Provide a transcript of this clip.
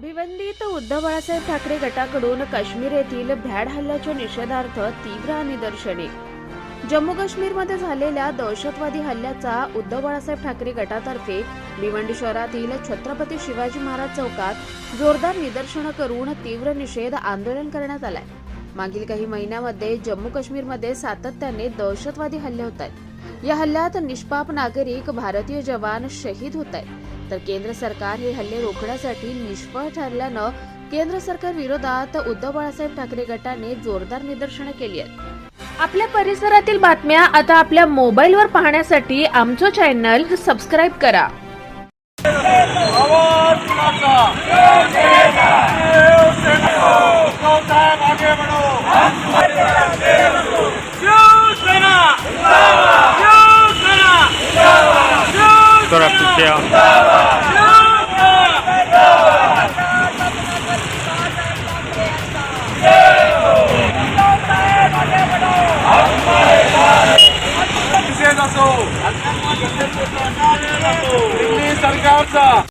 भिवंडीत उद्धव बाळासाहेब ठाकरे गटाकडून काश्मीर येथील भ्याड हल्ल्याच्या निषेधार्थ तीव्र निदर्शने. जम्मू काश्मीरमध्ये झालेल्या दहशतवादी हल्ल्याचा उद्धव बाळासाहेब ठाकरे गटातर्फे भिवंडी शहरातील छत्रपती शिवाजी महाराज चौकात जोरदार निदर्शनं करून तीव्र निषेध आंदोलन करण्यात आलाय. मागील काही महिन्यामध्ये जम्मू काश्मीरमध्ये सातत्याने दहशतवादी हल्ले होत आहेत. या हल्ल्यात निष्पाप नागरिक भारतीय जवान शहीद होत आहेत. तर केंद्र सरकार हे हल्ले रोखण्यासाठी निष्फळ ठरल्यानं केंद्र सरकार विरोधात उद्धव बाळासाहेब ठाकरे गटाने जोरदार निदर्शनं केली आहेत. आपल्या परिसरातील बातम्या आता आपल्या मोबाईलवर पाहण्यासाठी आमचं चॅनल सबस्क्राईब करा. असो दिल्ली सरकारचा